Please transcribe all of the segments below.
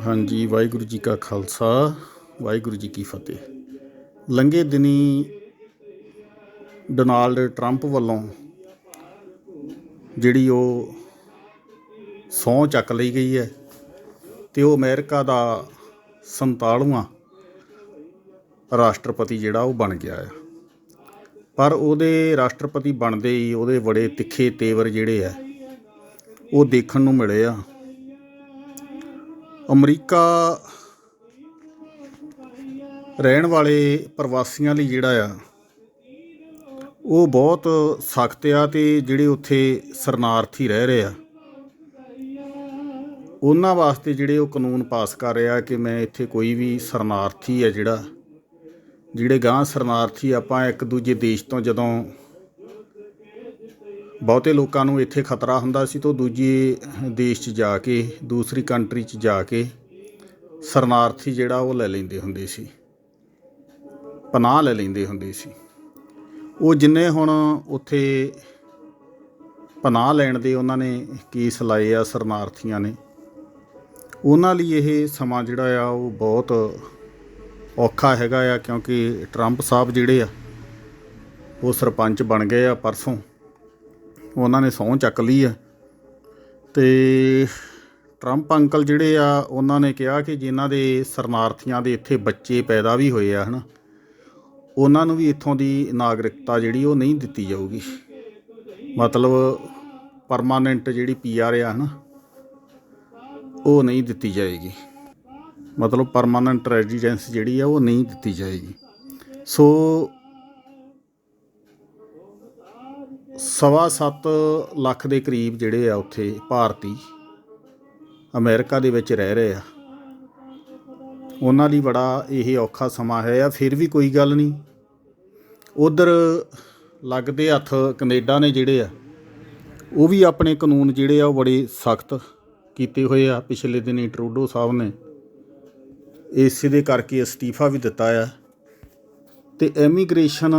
ਹਾਂਜੀ, ਵਾਹਿਗੁਰੂ ਜੀ ਕਾ ਖਾਲਸਾ, ਵਾਹਿਗੁਰੂ ਜੀ ਕੀ ਫਤਿਹ। ਲੰਘੇ ਦਿਨੀ ਡੋਨਾਲਡ ਟਰੰਪ ਵੱਲੋਂ ਜਿਹੜੀ ਉਹ ਸਹੁੰ ਚੱਕ ਲਈ ਗਈ ਹੈ ਤੇ ਉਹ ਅਮਰੀਕਾ ਦਾ 47ਵਾਂ ਰਾਸ਼ਟਰਪਤੀ ਜਿਹੜਾ ਉਹ ਬਣ ਗਿਆ ਹੈ ਪਰ ਉਹਦੇ ਰਾਸ਼ਟਰਪਤੀ ਬਣਦੇ ਹੀ ਉਹਦੇ ਬੜੇ ਤਿੱਖੇ ਤੇਵਰ ਜਿਹੜੇ ਆ, ਉਹ ਦੇਖਣ ਨੂੰ ਮਿਲੇ ਆ। ਅਮਰੀਕਾ ਰਹਿਣ ਵਾਲੇ ਪ੍ਰਵਾਸੀਆਂ ਲਈ ਜਿਹੜਾ ਆ, ਉਹ ਬਹੁਤ ਸਖਤ ਆ ਤੇ ਜਿਹੜੇ ਉੱਥੇ ਸ਼ਰਨਾਰਥੀ ਰਹਿ ਰਹੇ ਆ। ਉਹਨਾਂ ਵਾਸਤੇ ਜਿਹੜੇ ਉਹ ਕਾਨੂੰਨ ਪਾਸ ਕਰ ਰਿਹਾ ਕਿ ਮੈਂ ਇੱਥੇ ਕੋਈ ਵੀ ਸ਼ਰਨਾਰਥੀ ਆ ਜਿਹੜਾ, ਜਿਹੜੇ ਗਾਂ ਸ਼ਰਨਾਰਥੀ ਆਪਾਂ ਇੱਕ ਦੂਜੇ ਦੇਸ਼ ਤੋਂ ਜਦੋਂ ਬਹੁਤੇ ਲੋਕਾਂ ਨੂੰ ਇੱਥੇ ਖਤਰਾ ਹੁੰਦਾ ਸੀ ਤਾਂ ਦੂਜੇ ਦੇਸ਼ 'ਚ ਜਾ ਕੇ, ਦੂਸਰੀ ਕੰਟਰੀ 'ਚ ਜਾ ਕੇ ਸ਼ਰਨਾਰਥੀ ਜਿਹੜਾ ਉਹ ਲੈ ਲੈਂਦੇ ਹੁੰਦੇ ਸੀ। ਪਨਾਹ ਲੈ ਲੈਂਦੇ ਹੁੰਦੇ ਸੀ। ਉਹ ਜਿੰਨੇ ਹੁਣ ਉੱਥੇ ਪਨਾਹ ਲੈਣ ਦੇ ਉਹਨਾਂ ਨੇ ਕੇਸ ਲਾਏ ਆ ਸ਼ਰਨਾਰਥੀਆਂ ਨੇ। ਉਹਨਾਂ ਲਈ ਇਹ ਸਮਾਂ ਜਿਹੜਾ ਆ ਉਹ ਬਹੁਤ ਔਖਾ ਹੈਗਾ ਆ ਕਿਉਂਕਿ ਟਰੰਪ ਸਾਹਿਬ ਜਿਹੜੇ ਆ, ਉਹ ਸਰਪੰਚ ਬਣ ਗਏ ਆ ਪਰਸੋਂ। ਉਹਨਾਂ ਨੇ ਸਹੁੰ ਚੱਕ ਲਈ ਆ। ਤੇ ਟਰੰਪ ਅੰਕਲ ਜਿਹੜੇ ਆ, ਉਹਨਾਂ ਨੇ ਕਿਹਾ ਕਿ ਜਿਨ੍ਹਾਂ ਦੇ ਸ਼ਰਨਾਰਥੀਆਂ ਦੇ ਇੱਥੇ ਬੱਚੇ ਪੈਦਾ ਵੀ ਹੋਏ ਆ, ਹਨਾ, ਉਹਨਾਂ ਨੂੰ ਵੀ ਇੱਥੋਂ ਦੀ ਨਾਗਰਿਕਤਾ ਜਿਹੜੀ ਉਹ ਨਹੀਂ ਦਿੱਤੀ ਜਾਊਗੀ। ਮਤਲਬ ਪਰਮਾਨੈਂਟ ਜਿਹੜੀ ਪੀਆਰ ਆ, ਹਨਾ, ਉਹ ਨਹੀਂ ਦਿੱਤੀ ਜਾਏਗੀ। ਮਤਲਬ ਪਰਮਾਨੈਂਟ ਰੈਜ਼ੀਡੈਂਸ ਜਿਹੜੀ ਆ, ਉਹ ਨਹੀਂ ਦਿੱਤੀ ਜਾਏਗੀ। ਸੋ ਸਵਾ ਸੱਤ ਲੱਖ ਦੇ ਕਰੀਬ ਜਿਹੜੇ ਆ ਉੱਥੇ ਭਾਰਤੀ ਅਮਰੀਕਾ ਦੇ ਵਿੱਚ ਰਹਿ ਰਹੇ ਆ। ਉਹਨਾਂ ਲਈ ਬੜਾ ਇਹ ਔਖਾ ਸਮਾਂ ਹੈ ਆ, ਫਿਰ ਵੀ ਕੋਈ ਗੱਲ ਨਹੀਂ। ਉਧਰ ਲੱਗਦੇ ਹੱਥ ਕੈਨੇਡਾ ਨੇ ਜਿਹੜੇ ਆ, ਉਹ ਵੀ ਆਪਣੇ ਕਾਨੂੰਨ ਜਿਹੜੇ ਆ ਉਹ ਬੜੇ ਸਖਤ ਕੀਤੇ ਹੋਏ ਆ ਪਿਛਲੇ ਦਿਨੀ ਟਰੂਡੋ ਸਾਹਿਬ ਨੇ। ਇਸੇ ਦੇ ਕਰਕੇ ਅਸਤੀਫਾ ਵੀ ਦਿੱਤਾ ਆ। ਤੇ ਐਮੀਗ੍ਰੇਸ਼ਨ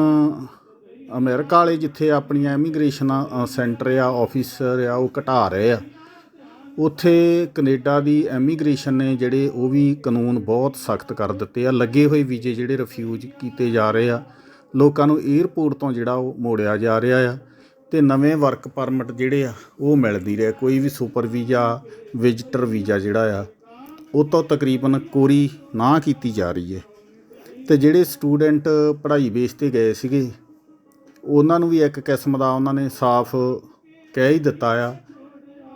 ਅਮਰੀਕਾ ਵਾਲੇ ਜਿੱਥੇ ਆਪਣੀਆਂ ਐਮੀਗ੍ਰੇਸ਼ਨ ਸੈਂਟਰ ਆ, ਆਫਿਸਰ ਆ, ਉਹ ਘਟਾ ਰਹੇ ਆ। ਉੱਥੇ ਕੈਨੇਡਾ ਦੀ ਐਮੀਗ੍ਰੇਸ਼ਨ ਨੇ ਜਿਹੜੇ ਉਹ ਵੀ ਕਾਨੂੰਨ ਬਹੁਤ ਸਖਤ ਕਰ ਦਿੱਤੇ ਆ। ਲੱਗੇ ਹੋਏ ਵੀਜ਼ੇ ਜਿਹੜੇ ਰਿਫਿਊਜ਼ ਕੀਤੇ ਜਾ ਰਹੇ ਆ। ਲੋਕਾਂ ਨੂੰ 에ਅਰਪੋਰਟ ਤੋਂ ਜਿਹੜਾ ਉਹ ਮੋੜਿਆ ਜਾ ਰਿਹਾ ਆ ਤੇ ਨਵੇਂ ਵਰਕ ਪਰਮਿਟ ਜਿਹੜੇ ਆ, ਉਹ ਮਿਲਦੀ ਨਹੀਂ ਰਹੇ। ਕੋਈ ਵੀ ਸੁਪਰ ਵੀਜ਼ਾ, ਵਿਜ਼ਟਰ ਵੀਜ਼ਾ ਜਿਹੜਾ ਆ, ਉਹ ਤੋਂ ਤਕਰੀਬਨ ਕੋਰੀ ਨਾ ਕੀਤੀ ਜਾ ਰਹੀ ਹੈ ਤੇ ਜਿਹੜੇ ਸਟੂਡੈਂਟ ਪੜ੍ਹਾਈ ਬੇਸ ਤੇ ਗਏ ਸੀਗੇ ਉਹਨਾਂ ਨੂੰ ਵੀ ਇੱਕ ਕਿਸਮ ਦਾ ਉਹਨਾਂ ਨੇ ਸਾਫ਼ ਕਹਿ ਹੀ ਦਿੱਤਾ ਆ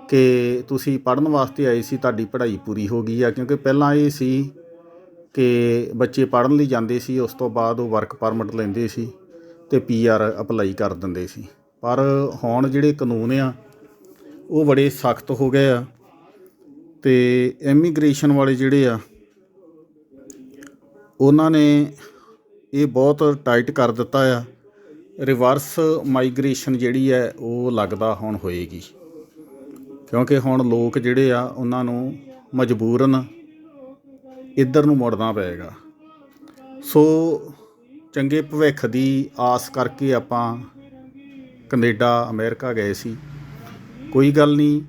ਕਿ ਤੁਸੀਂ ਪੜ੍ਹਨ ਵਾਸਤੇ ਆਏ ਸੀ, ਤੁਹਾਡੀ ਪੜ੍ਹਾਈ ਪੂਰੀ ਹੋ ਗਈ ਆ, ਕਿਉਂਕਿ ਪਹਿਲਾਂ ਇਹ ਸੀ ਕਿ ਬੱਚੇ ਪੜ੍ਹਨ ਲਈ ਜਾਂਦੇ ਸੀ, ਉਸ ਤੋਂ ਬਾਅਦ ਉਹ ਵਰਕ ਪਰਮਿਟ ਲੈਂਦੇ ਸੀ ਤੇ ਪੀਆਰ ਅਪਲਾਈ ਕਰ ਦਿੰਦੇ ਸੀ। ਪਰ ਹੁਣ ਜਿਹੜੇ ਕਾਨੂੰਨ ਆ, ਉਹ ਬੜੇ ਸਖਤ ਹੋ ਗਏ ਆ ਤੇ ਇਮੀਗ੍ਰੇਸ਼ਨ ਵਾਲੇ ਜਿਹੜੇ ਆ, ਉਹਨਾਂ ਨੇ ਇਹ ਬਹੁਤ ਟਾਈਟ ਕਰ ਦਿੱਤਾ ਆ ਰਿਵਰਸ ਮਾਈਗ੍ਰੇਸ਼ਨ ਜਿਹੜੀ ਹੈ, ਉਹ ਲੱਗਦਾ ਹੁਣ ਹੋਏਗੀ। ਕਿਉਂਕਿ ਹੁਣ ਲੋਕ ਜਿਹੜੇ ਆ, ਉਹਨਾਂ ਨੂੰ ਮਜਬੂਰਨ ਇੱਧਰ ਨੂੰ ਮੁੜਨਾ ਪਏਗਾ। ਸੋ ਚੰਗੇ ਭਵਿੱਖ ਦੀ ਆਸ ਕਰਕੇ ਆਪਾਂ ਕੈਨੇਡਾ, ਅਮਰੀਕਾ ਗਏ ਸੀ। ਕੋਈ ਗੱਲ ਨਹੀਂ,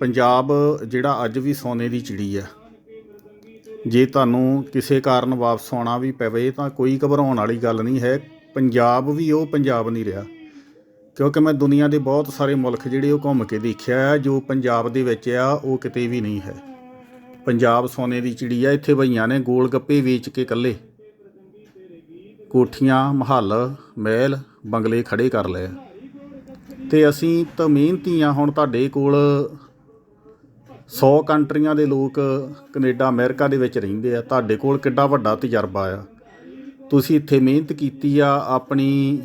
ਪੰਜਾਬ ਜਿਹੜਾ ਅੱਜ ਵੀ ਸੋਨੇ ਦੀ ਚਿੜੀ ਆ, ਜੇ ਤੁਹਾਨੂੰ ਕਿਸੇ ਕਾਰਨ ਵਾਪਸ ਆਉਣਾ ਵੀ ਪਵੇ, ਤਾਂ ਕੋਈ ਘਬਰਾਉਣ ਵਾਲੀ ਗੱਲ ਨਹੀਂ ਹੈ। ਪੰਜਾਬ ਵੀ ਉਹ ਪੰਜਾਬ ਨਹੀਂ ਰਿਹਾ। ਕਿਉਂਕਿ ਮੈਂ ਦੁਨੀਆ ਦੇ ਬਹੁਤ ਸਾਰੇ ਮੁਲਕ ਜਿਹੜੇ ਉਹ ਘੁੰਮ ਕੇ ਦੇਖਿਆ ਜੋ ਪੰਜਾਬ ਦੇ ਵਿੱਚ ਆ, ਉਹ ਕਿਤੇ ਵੀ ਨਹੀਂ ਹੈ। ਪੰਜਾਬ ਸੋਨੇ ਦੀ ਚਿੜੀ ਆ, ਇੱਥੇ ਭਈਆਂ ਨੇ ਗੋਲ ਗੱਪੇ ਵੇਚ ਕੇ ਕੱਲੇ ਕੋਠੀਆਂ, ਮਹੱਲ, ਮਹਿਲ, ਬੰਗਲੇ ਖੜੇ ਕਰ ਲਏ। ਤੇ ਅਸੀਂ ਤਾਂ ਮਿਹਨਤੀ ਆ, ਹੁਣ ਤੁਹਾਡੇ ਕੋਲ 100 ਕੰਟਰੀਆਂ ਦੇ ਲੋਕ ਕੈਨੇਡਾ, ਅਮਰੀਕਾ ਦੇ ਵਿੱਚ ਰਹਿੰਦੇ ਆ। ਤੁਹਾਡੇ ਕੋਲ ਕਿੱਡਾ ਵੱਡਾ ਤਜਰਬਾ ਆ। ਤੁਸੀਂ ਇੱਥੇ ਮਿਹਨਤ ਕੀਤੀ ਆ, ਆਪਣੀ,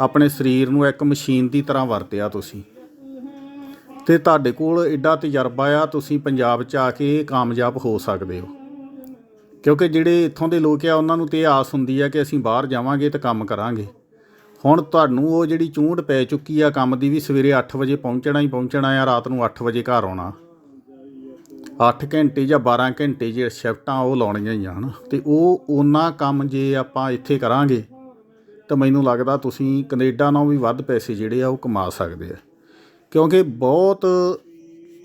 ਆਪਣੇ ਸਰੀਰ ਨੂੰ ਇੱਕ ਮਸ਼ੀਨ ਦੀ ਤਰ੍ਹਾਂ ਵਰਤਿਆ ਤੁਸੀਂ। ਤੇ ਤੁਹਾਡੇ ਕੋਲ ਐਡਾ ਤਜਰਬਾ ਆ, ਤੁਸੀਂ ਪੰਜਾਬ 'ਚ ਆ ਕੇ ਕਾਮਯਾਬ ਹੋ ਸਕਦੇ ਹੋ। ਕਿਉਂਕਿ ਜਿਹੜੇ ਇੱਥੋਂ ਦੇ ਲੋਕ ਆ, ਉਹਨਾਂ ਨੂੰ ਤੇ ਇਹ ਆਸ ਹੁੰਦੀ ਆ ਕਿ ਅਸੀਂ ਬਾਹਰ ਜਾਵਾਂਗੇ ਤੇ ਕੰਮ ਕਰਾਂਗੇ। ਹੁਣ ਤੁਹਾਨੂੰ ਉਹ ਜਿਹੜੀ ਚੂੰਡ ਪੈ ਚੁੱਕੀ ਆ, ਕੰਮ ਦੀ ਵੀ ਸਵੇਰੇ 8 ਵਜੇ ਪਹੁੰਚਣਾ ਹੀ ਪਹੁੰਚਣਾ ਆ, ਰਾਤ ਨੂੰ 8 ਵਜੇ ਘਰ ਆਉਣਾ। 8 ਘੰਟੇ ਜਾਂ 12 ਘੰਟੇ ਜੇ ਸ਼ਿਫਟਾਂ ਉਹ ਲਾਉਣੀਆਂ ਹੀ ਆ, ਹਨ? ਤੇ ਉਹ ਉਹਨਾਂ ਕੰਮ ਜੇ ਆਪਾਂ ਇੱਥੇ ਕਰਾਂਗੇ, ਤਾਂ ਮੈਨੂੰ ਲੱਗਦਾ ਤੁਸੀਂ ਕੈਨੇਡਾ ਨਾਲੋਂ ਵੀ ਵੱਧ ਪੈਸੇ ਜਿਹੜੇ ਆ ਉਹ ਕਮਾ ਸਕਦੇ ਆ। ਕਿਉਂਕਿ ਬਹੁਤ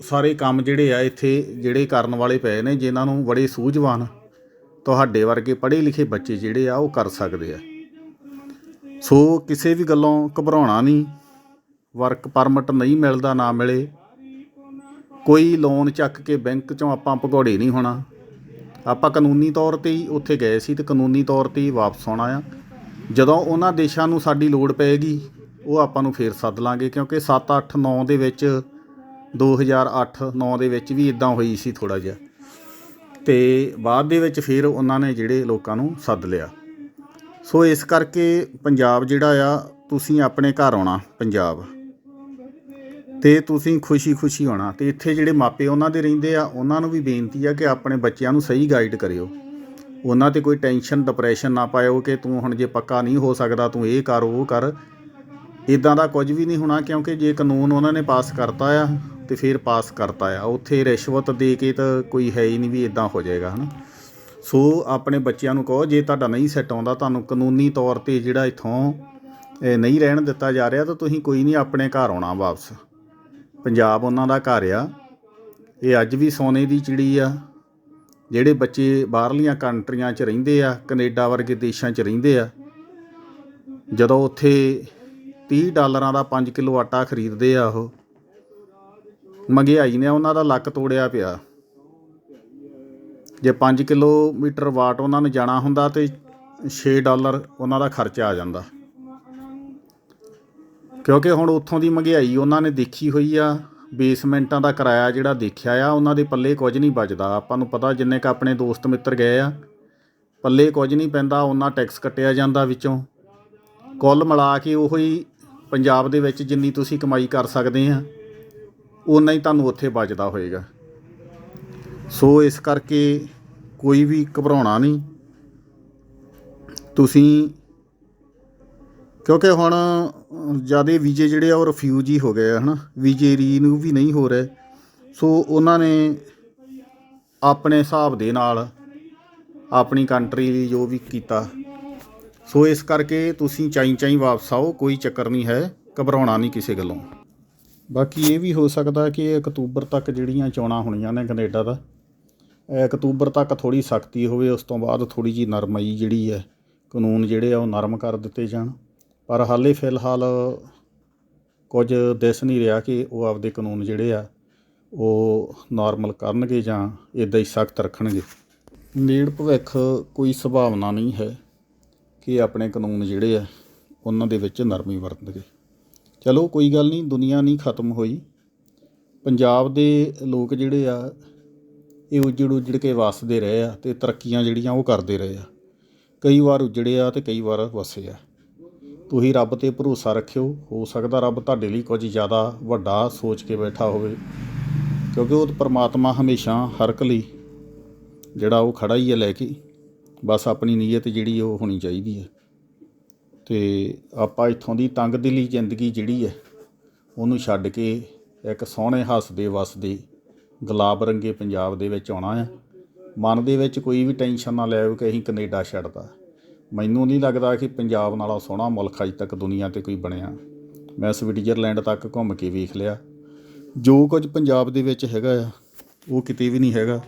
ਸਾਰੇ ਕੰਮ ਜਿਹੜੇ ਆ ਇੱਥੇ ਜਿਹੜੇ ਕਰਨ ਵਾਲੇ ਪਏ ਨੇ, ਜਿਨ੍ਹਾਂ ਨੂੰ ਬੜੇ ਸੂਝਵਾਨ ਤੁਹਾਡੇ ਵਰਗੇ ਪੜ੍ਹੇ ਲਿਖੇ ਬੱਚੇ ਜਿਹੜੇ ਆ ਉਹ ਕਰ ਸਕਦੇ ਆ। ਸੋ ਕਿਸੇ ਵੀ ਗੱਲੋਂ ਘਬਰਾਉਣਾ ਨਹੀਂ ਵਰਕ ਪਰਮਿਟ ਨਹੀਂ ਮਿਲਦਾ, ਨਾ ਮਿਲੇ ਕੋਈ ਲੋਨ ਚੱਕ ਕੇ ਬੈਂਕ ਚੋਂ ਆਪਾਂ ਭਗੌੜੇ ਨਹੀਂ ਹੋਣਾ। ਆਪਾਂ ਕਾਨੂੰਨੀ ਤੌਰ ਤੇ ਹੀ ਉੱਥੇ ਗਏ ਸੀ ਤੇ ਕਾਨੂੰਨੀ ਤੌਰ ਤੇ ਹੀ ਵਾਪਸ ਆਉਣਾ ਆ। ਜਦੋਂ ਉਹਨਾਂ ਦੇਸ਼ਾਂ ਨੂੰ ਸਾਡੀ ਲੋੜ ਪਏਗੀ, ਉਹ ਆਪਾਂ ਨੂੰ ਫੇਰ ਸੱਦ ਲਾਂਗੇ, ਕਿਉਂਕਿ 7 8 9 ਦੇ ਵਿੱਚ 2008 9 ਦੇ ਵਿੱਚ ਵੀ ਇਦਾਂ ਹੋਈ ਸੀ ਥੋੜਾ ਜਿਹਾ। ਤੇ ਬਾਅਦ ਦੇ ਵਿੱਚ ਫਿਰ ਉਹਨਾਂ ਨੇ ਜਿਹੜੇ ਲੋਕਾਂ ਨੂੰ ਸੱਦ ਲਿਆ। ਸੋ ਇਸ ਕਰਕੇ ਪੰਜਾਬ ਜਿਹੜਾ ਆ, ਤੁਸੀਂ ਆਪਣੇ ਘਰ ਆਉਣਾ, ਪੰਜਾਬ। ਤੇ ਤੁਸੀਂ ਖੁਸ਼ੀ-ਖੁਸ਼ੀ ਹੋਣਾ ਤੇ ਇੱਥੇ ਜਿਹੜੇ ਮਾਪੇ ਉਹਨਾਂ ਦੇ ਰਹਿੰਦੇ ਆ, ਉਹਨਾਂ ਨੂੰ ਵੀ ਬੇਨਤੀ ਆ ਕਿ ਆਪਣੇ ਬੱਚਿਆਂ ਨੂੰ ਸਹੀ ਗਾਈਡ ਕਰਿਓ। ਉਹਨਾਂ ਤੇ ਕੋਈ ਟੈਨਸ਼ਨ ਡਿਪਰੈਸ਼ਨ ਨਾ ਪਾਇਓ ਕਿ ਤੂੰ ਹੁਣ ਜੇ ਪੱਕਾ ਨਹੀਂ ਹੋ ਸਕਦਾ, ਤੂੰ ਇਹ ਕਰ, ਉਹ ਕਰ। ਇਦਾਂ ਦਾ ਕੁਝ ਵੀ ਨਹੀਂ ਹੋਣਾ ਕਿਉਂਕਿ ਜੇ ਕਾਨੂੰਨ ਉਹਨਾਂ ਨੇ ਪਾਸ ਕਰਤਾ ਆ, ਤੇ ਫਿਰ ਪਾਸ ਕਰਤਾ ਆ। ਉੱਥੇ ਰਿਸ਼ਵਤ ਦੇ ਕੇ ਤਾਂ ਕੋਈ ਹੈ ਹੀ ਨਹੀਂ ਵੀ ਇਦਾਂ ਹੋ ਜਾਏਗਾ, ਹਨਾ। ਸੋ ਆਪਣੇ ਬੱਚਿਆਂ ਨੂੰ ਕਹੋ, ਜੇ ਤੁਹਾਡਾ ਨਹੀਂ ਸੈੱਟ ਆਉਂਦਾ, ਤੁਹਾਨੂੰ ਕਾਨੂੰਨੀ ਤੌਰ ਤੇ ਜਿਹੜਾ ਇਥੋਂ ਨਹੀਂ ਰਹਿਣ ਦਿੱਤਾ ਜਾ ਰਿਹਾ, ਤਾਂ ਤੁਸੀਂ ਕੋਈ ਨਹੀਂ ਆਪਣੇ ਘਰ ਆਉਣਾ ਵਾਪਸ। ਪੰਜਾਬ ਉਹਨਾਂ ਦਾ ਘਰ ਆ। ਇਹ ਅੱਜ ਵੀ ਸੋਨੇ ਦੀ ਚਿੜੀ ਆ। ਜਿਹੜੇ ਬੱਚੇ ਬਾਹਰਲੀਆਂ ਕੰਟਰੀਆਂ 'ਚ ਰਹਿੰਦੇ ਆ, ਕੈਨੇਡਾ ਵਰਗੇ ਦੇਸ਼ਾਂ 'ਚ ਰਹਿੰਦੇ ਆ, ਜਦੋਂ ਉੱਥੇ 30 ਡਾਲਰਾਂ ਦਾ 5 ਕਿਲੋ ਆਟਾ ਖਰੀਦਦੇ ਆ ਉਹ, ਮਹਿੰਗਾਈ ਨੇ ਉਹਨਾਂ ਦਾ ਲੱਕ ਤੋੜਿਆ ਪਿਆ। ਜੇ 5 ਕਿਲੋਮੀਟਰ ਵਾਟ ਉਹਨਾਂ ਨੇ ਜਾਣਾ ਹੁੰਦਾ ਤੇ 6 ਡਾਲਰ ਉਹਨਾਂ ਦਾ ਖਰਚਾ ਆ ਜਾਂਦਾ। ਕਿਉਂਕਿ ਹੁਣ ਉੱਥੋਂ ਦੀ ਮਹਿੰਗਾਈ ਉਹਨਾਂ ਨੇ ਦੇਖੀ ਹੋਈ ਆ ਬੇਸਮੈਂਟਾਂ ਦਾ ਕਿਰਾਇਆ ਜਿਹੜਾ ਦੇਖਿਆ ਆ, ਉਹਨਾਂ ਦੇ ਪੱਲੇ ਕੁਝ ਨਹੀਂ ਬਚਦਾ। ਆਪਾਂ ਨੂੰ ਪਤਾ ਜਿੰਨੇ ਕ ਆਪਣੇ ਦੋਸਤ ਮਿੱਤਰ ਗਏ ਆ, ਪੱਲੇ ਕੁਝ ਨਹੀਂ ਪੈਂਦਾ, ਉਹਨਾਂ ਟੈਕਸ ਕੱਟਿਆ ਜਾਂਦਾ ਵਿੱਚੋਂ। ਕੁੱਲ ਮਿਲਾ ਕੇ ਉਹ ਹੀ ਪੰਜਾਬ ਦੇ ਵਿੱਚ ਜਿੰਨੀ ਤੁਸੀਂ ਕਮਾਈ ਕਰ ਸਕਦੇ ਆ ਉਨਾ ਹੀ ਤੁਹਾਨੂੰ ਉੱਥੇ ਬਚਦਾ ਹੋਏਗਾ। ਸੋ ਇਸ ਕਰਕੇ ਕੋਈ ਵੀ ਘਬਰਾਉਣਾ ਨਹੀਂ। ਤੁਸੀਂ ਕਿਉਂਕਿ ਹੁਣ ਜ਼ਿਆਦਾ ਵੀਜ਼ੇ ਜਿਹੜੇ ਆ ਉਹ ਰਿਫਿਊਜ ਹੀ ਹੋ ਗਏ ਆ, ਹਨਾ? ਵੀਜ਼ੇ ਰੀਨਿਊ ਵੀ ਨਹੀਂ ਹੋ ਰਹੇ। ਸੋ ਉਹਨਾਂ ਨੇ ਆਪਣੇ ਹਿਸਾਬ ਦੇ ਨਾਲ ਆਪਣੀ ਕੰਟਰੀ ਲਈ ਜੋ ਵੀ ਕੀਤਾ। ਸੋ ਇਸ ਕਰਕੇ ਤੁਸੀਂ ਚਾਈ ਚਾਈ ਵਾਪਸ ਆਓ, ਕੋਈ ਚੱਕਰ ਨਹੀਂ ਹੈ, ਘਬਰਾਉਣਾ ਨਹੀਂ ਕਿਸੇ ਗੱਲੋਂ। ਬਾਕੀ ਇਹ ਵੀ ਹੋ ਸਕਦਾ ਕਿ ਅਕਤੂਬਰ ਤੱਕ ਜਿਹੜੀਆਂ ਚੋਣਾਂ ਹੋਣੀਆਂ ਨੇ ਕੈਨੇਡਾ ਦਾ ਅਕਤੂਬਰ ਤੱਕ ਥੋੜੀ ਸਖਤੀ ਹੋਵੇ, ਉਸ ਤੋਂ ਬਾਅਦ ਥੋੜੀ ਜੀ ਨਰਮਈ ਜਿਹੜੀ ਹੈ, ਕਾਨੂੰਨ ਜਿਹੜੇ ਆ ਉਹ ਨਰਮ ਕਰ ਦਿੱਤੇ ਜਾਣ। ਪਰ ਹਾਲੇ ਫਿਲਹਾਲ ਕੁਝ ਦਿਸ ਨਹੀਂ ਰਿਹਾ ਕਿ ਉਹ ਆਪਦੇ ਕਾਨੂੰਨ ਜਿਹੜੇ ਆ, ਉਹ ਨਾਰਮਲ ਕਰਨਗੇ ਜਾਂ ਇਦਾਂ ਹੀ ਸਖਤ ਰੱਖਣਗੇ। ਨੇੜ ਭਵਿੱਖ ਕੋਈ ਸੰਭਾਵਨਾ ਨਹੀਂ ਹੈ ਕਿ ਆਪਣੇ ਕਾਨੂੰਨ ਜਿਹੜੇ ਆ, ਉਹਨਾਂ ਦੇ ਵਿੱਚ ਨਰਮੀ ਵਰਤਣਗੇ। ਚਲੋ ਕੋਈ ਗੱਲ ਨਹੀਂ, ਦੁਨੀਆ ਨਹੀਂ ਖਤਮ ਹੋਈ। ਪੰਜਾਬ ਦੇ ਲੋਕ ਜਿਹੜੇ ਆ, ਇਹ ਉਜੜ ਉਜੜ ਕੇ ਵਸਦੇ ਰਹੇ ਆ ਤੇ ਤਰੱਕੀਆਂ ਜਿਹੜੀਆਂ ਉਹ ਕਰਦੇ ਰਹੇ ਆ। ਕਈ ਵਾਰ ਉਜੜੇ ਆ ਤੇ ਕਈ ਵਾਰ ਵਸੇ ਆ। ਤੁਸੀਂ ਰੱਬ ਤੇ ਭਰੋਸਾ ਰੱਖਿਓ, ਹੋ ਸਕਦਾ ਰੱਬ ਤੁਹਾਡੇ ਲਈ ਕੁਝ ਜ਼ਿਆਦਾ ਵੱਡਾ ਸੋਚ ਕੇ ਬੈਠਾ ਹੋਵੇ। ਕਿਉਂਕਿ ਉਹ ਪਰਮਾਤਮਾ ਹਮੇਸ਼ਾ ਹਰ ਇੱਕ ਲਈ ਜਿਹੜਾ ਉਹ ਖੜਾ ਹੀ ਹੈ ਲੈ ਕੇ, ਬਸ ਆਪਣੀ ਨੀਅਤ ਜਿਹੜੀ ਉਹ ਹੋਣੀ ਚਾਹੀਦੀ ਹੈ। ਤੇ ਆਪਾਂ ਇੱਥੋਂ ਦੀ ਤੰਗ ਦਿਲੀ ਜ਼ਿੰਦਗੀ ਜਿਹੜੀ ਹੈ, ਉਹਨੂੰ ਛੱਡ ਕੇ ਇੱਕ ਸੋਹਣੇ ਹੱਸਦੇ ਵਸਦੇ ਗੁਲਾਬ ਰੰਗੇ ਪੰਜਾਬ ਦੇ ਵਿੱਚ ਆਉਣਾ ਹੈ। ਮਨ ਦੇ ਵਿੱਚ ਕੋਈ ਵੀ ਟੈਨਸ਼ਨ ਨਾ ਲਿਆਓ ਕਿ ਅਸੀਂ ਕੈਨੇਡਾ ਛੱਡਦਾ। ਮੈਨੂੰ ਨਹੀਂ ਲੱਗਦਾ ਕਿ ਪੰਜਾਬ ਨਾਲੋਂ ਸੋਹਣਾ ਮੁਲਕ ਅਜ ਤੱਕ ਦੁਨੀਆ ਤੇ ਕੋਈ ਬਣਿਆ। ਮੈਂ ਸਵਿਟਜ਼ਰਲੈਂਡ ਤੱਕ ਘੁੰਮ ਕੇ ਵੇਖ ਲਿਆ। ਜੋ ਕੁਝ ਪੰਜਾਬ ਦੇ ਵਿੱਚ ਹੈਗਾ ਆ, ਉਹ ਕਿਤੇ ਵੀ ਨਹੀਂ ਹੈਗਾ।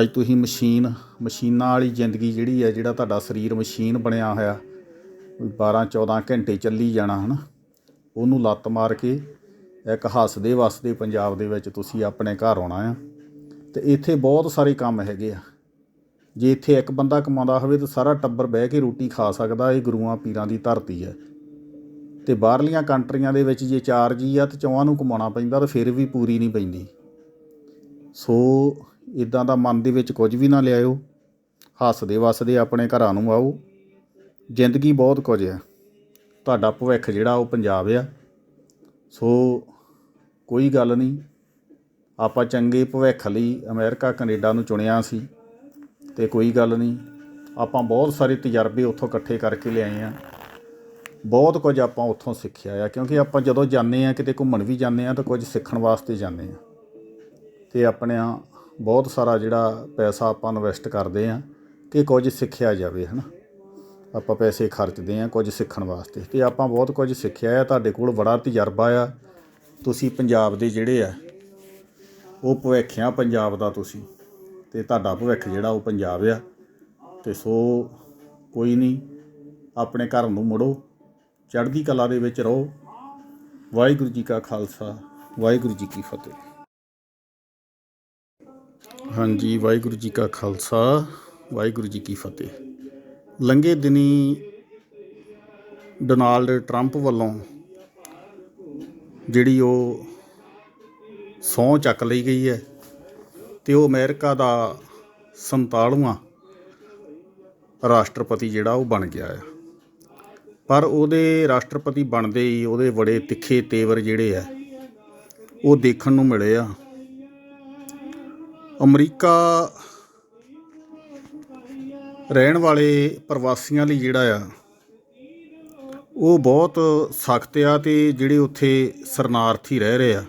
ਅੱਜ ਤੁਸੀਂ ਮਸ਼ੀਨ, ਮਸ਼ੀਨਾਂ ਵਾਲੀ ਜ਼ਿੰਦਗੀ ਜਿਹੜੀ ਹੈ ਜਿਹੜਾ ਤੁਹਾਡਾ ਸਰੀਰ ਮਸ਼ੀਨ ਬਣਿਆ ਹੋਇਆ 12 14 ਘੰਟੇ ਚੱਲੀ ਜਾਣਾ, ਹਨਾ? ਉਹਨੂੰ ਲੱਤ ਮਾਰ ਕੇ ਇੱਕ ਹੱਸਦੇ ਵਸਦੇ ਪੰਜਾਬ ਦੇ ਵਿੱਚ ਤੁਸੀਂ ਆਪਣੇ ਘਰ ਆਉਣਾ ਆ। ਤੇ ਇੱਥੇ ਬਹੁਤ ਸਾਰੇ ਕੰਮ ਹੈਗੇ ਆ। ਜੇ ਇੱਥੇ ਇੱਕ ਬੰਦਾ ਕਮਾਉਂਦਾ ਹੋਵੇ ਤਾਂ ਸਾਰਾ ਟੱਬਰ ਬਹਿ ਕੇ ਰੋਟੀ ਖਾ ਸਕਦਾ, ਇਹ ਗੁਰੂਆਂ ਪੀਰਾਂ ਦੀ ਧਰਤੀ ਹੈ। ਤੇ ਬਾਹਰਲੀਆਂ ਕੰਟਰੀਆਂ ਦੇ ਵਿੱਚ ਜੇ ਚਾਰ ਜੀ ਆ ਤੇ ਚੌਹਾਂ ਨੂੰ ਕਮਾਉਣਾ ਪੈਂਦਾ ਤਾਂ ਫਿਰ ਵੀ ਪੂਰੀ ਨਹੀਂ ਪੈਂਦੀ। ਸੋ ਇਦਾਂ ਦਾ ਮਨ ਦੇ ਵਿੱਚ ਕੁਝ ਵੀ ਨਾ ਲਿਆਇਓ, ਹੱਸਦੇ ਵਸਦੇ ਆਪਣੇ ਘਰਾਂ ਨੂੰ ਆਓ। ਜ਼ਿੰਦਗੀ ਬਹੁਤ ਕੁਝ ਆ ਤੁਹਾਡਾ ਭਵਿੱਖ ਜਿਹੜਾ ਉਹ ਪੰਜਾਬ ਆ। ਸੋ ਕੋਈ ਗੱਲ ਨਹੀਂ, ਆਪਾਂ ਚੰਗੇ ਭਵਿੱਖ ਲਈ ਅਮਰੀਕਾ, ਕੈਨੇਡਾ ਨੂੰ ਚੁਣਿਆ ਸੀ। ਤੇ ਕੋਈ ਗੱਲ ਨਹੀਂ। ਆਪਾਂ ਬਹੁਤ ਸਾਰੇ ਤਜਰਬੇ ਉੱਥੋਂ ਇਕੱਠੇ ਕਰਕੇ ਲਿਆਏ ਆ। ਬਹੁਤ ਕੁਝ ਆਪਾਂ ਉੱਥੋਂ ਸਿੱਖਿਆ ਆ, ਕਿਉਂਕਿ ਆਪਾਂ ਜਦੋਂ ਜਾਂਦੇ ਆ, ਕਿਤੇ ਘੁੰਮਣ ਵੀ ਜਾਂਦੇ ਆ ਤਾਂ ਕੁਝ ਸਿੱਖਣ ਵਾਸਤੇ ਜਾਂਦੇ ਆ। ਤੇ ਆਪਣੇ ਬਹੁਤ ਸਾਰਾ ਜਿਹੜਾ ਪੈਸਾ ਆਪਾਂ ਇਨਵੈਸਟ ਕਰਦੇ ਆ ਕਿ ਕੁਝ ਸਿੱਖਿਆ ਜਾਵੇ, ਹਨਾ। ਆਪਾਂ ਪੈਸੇ ਖਰਚਦੇ ਆ ਕੁਝ ਸਿੱਖਣ ਵਾਸਤੇ। ਤੇ ਆਪਾਂ ਬਹੁਤ ਕੁਝ ਸਿੱਖਿਆ ਆ, ਤੁਹਾਡੇ ਕੋਲ ਬੜਾ ਤਜਰਬਾ ਆ। ਤੁਸੀਂ ਪੰਜਾਬ ਦੇ ਜਿਹੜੇ ਆ, ਉਹ ਭਵਿੱਖਿਆ ਪੰਜਾਬ ਦਾ ਤੁਸੀਂ। ਤੇ ਤੁਹਾਡਾ ਭਵਿੱਖ ਜਿਹੜਾ ਉਹ ਪੰਜਾਬ ਆ। ਤੇ ਸੋ ਕੋਈ ਨਹੀਂ, ਆਪਣੇ ਘਰ ਨੂੰ ਮੁੜੋ, ਚੜ੍ਹਦੀ ਕਲਾ ਦੇ ਵਿੱਚ ਰਹੋ। ਵਾਹਿਗੁਰੂ ਜੀ ਕਾ ਖਾਲਸਾ, ਵਾਹਿਗੁਰੂ ਜੀ ਕੀ ਫਤਿਹ। ਹਾਂਜੀ, ਵਾਹਿਗੁਰੂ ਜੀ ਕਾ ਖਾਲਸਾ, ਵਾਹਿਗੁਰੂ ਜੀ ਕੀ ਫਤਿਹ। ਲੰਘੇ ਦਿਨੀ ਡੋਨਾਲਡ ਟਰੰਪ ਵੱਲੋਂ ਜਿਹੜੀ ਉਹ ਸਹੁੰ ਚੱਕ ਲਈ ਗਈ ਹੈ। ਤੇ ਉਹ ਅਮਰੀਕਾ ਦਾ 47ਵਾਂ ਰਾਸ਼ਟਰਪਤੀ ਜਿਹੜਾ ਉਹ ਬਣ ਗਿਆ ਆ। ਪਰ ਉਹਦੇ ਰਾਸ਼ਟਰਪਤੀ ਬਣਦੇ ਹੀ ਉਹਦੇ ਬੜੇ ਤਿੱਖੇ ਤੇਵਰ ਜਿਹੜੇ ਆ, ਉਹ ਦੇਖਣ ਨੂੰ ਮਿਲੇ ਆ। ਅਮਰੀਕਾ ਰਹਿਣ ਵਾਲੇ ਪ੍ਰਵਾਸੀਆਂ ਲਈ ਜਿਹੜਾ ਆ, ਉਹ ਬਹੁਤ ਸਖਤ ਆ ਤੇ ਜਿਹੜੇ ਉੱਥੇ ਸਰਨਾਰਥੀ ਰਹਿ ਰਹੇ ਆ।